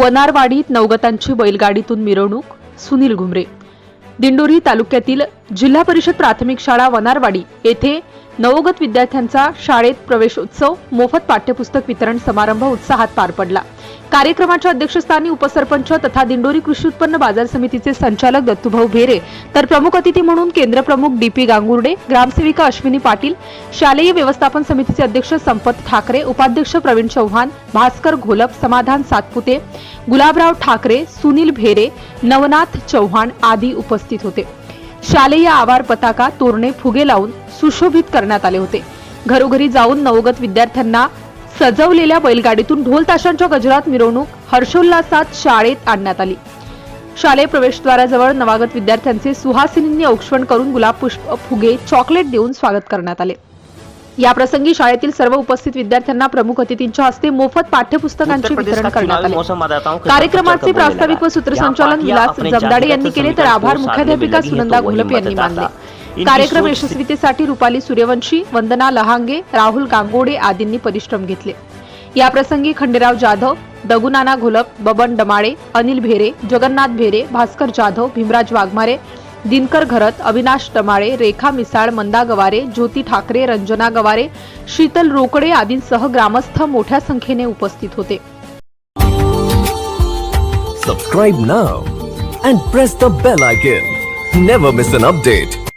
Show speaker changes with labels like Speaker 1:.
Speaker 1: वनारवाडीत नवगतांची बैलगाडीतून मिरवणूक सुनील घुमरे. दिंडोरी तालुक्यातील जिल्हा परिषद प्राथमिक शाळा वनारवाडी येथे नवोगत विद्यार्थ्यांचा शाळेत प्रवेशोत्सव मोफत पाठ्यपुस्तक वितरण समारंभ उत्साहात पार पडला. कार्यक्रमाच्या अध्यक्षस्थानी उपसरपंच तथा दिंडोरी कृषी उत्पन्न बाजार समितीचे संचालक दत्तूभाऊ भेरे तर प्रमुख अतिथी म्हणून केंद्रप्रमुख डीपी गांगुर्डे ग्रामसेविका अश्विनी पाटील शालेय व्यवस्थापन समितीचे अध्यक्ष संपत ठाकरे उपाध्यक्ष प्रवीण चव्हाण भास्कर घोलप समाधान सातपुते गुलाबराव ठाकरे सुनील भेरे नवनाथ चव्हाण आदी उपस्थित होते. शालेय आवार पताका तोरणे फुगे लावून सुशोभित करण्यात आले होते. घरोघरी जाऊन नवगत विद्यार्थ्यांना सजवलेल्या बैलगाडीतून ढोल ताशांच्या गजरात मिरवणूक हर्षोल्लासात शाळेत आणण्यात आली शालेय प्रवेशद्वाराजवळ नवागत विद्यार्थ्यांचे सुहासिनींनी औक्षण करून गुलाब पुष्प फुगे चॉकलेट देऊन स्वागत करण्यात आले या प्रसंगी शाळेतील सर्व उपस्थित विद्यार्थ्यांना प्रमुख अतिथींच्या हस्ते मोफत पाठ्यपुस्तकांचे वितरण करण्यात आले कार्यक्रमाचे प्रास्ताविक व सूत्रसंचालन। विलास जमदाडे यांनी केले तर आभार मुख्याध्यापिका सुनंदा घोलप यांनी। मानले कार्यक्रम यशस्वीतेसाठी रुपाली सूर्यवंशी वंदना लहांगे राहुल गांगोडे आदींनी परिश्रम घेतले या प्रसंगी खंडेराव जाधव दगुनाना घोलप बबन डमाळे अनिल भेरे जगन्नाथ भेरे भास्कर जाधव भीमराज वाघमारे दिनकर घरत अविनाश डमाळे रेखा मिसाळ मंदा गवारे ज्योती ठाकरे रंजना गवारे शीतल रोकडे आदींसह ग्रामस्थ मोठ्या संख्येने उपस्थित होते
Speaker 2: Subscribe now and press the bell icon. Never miss an update.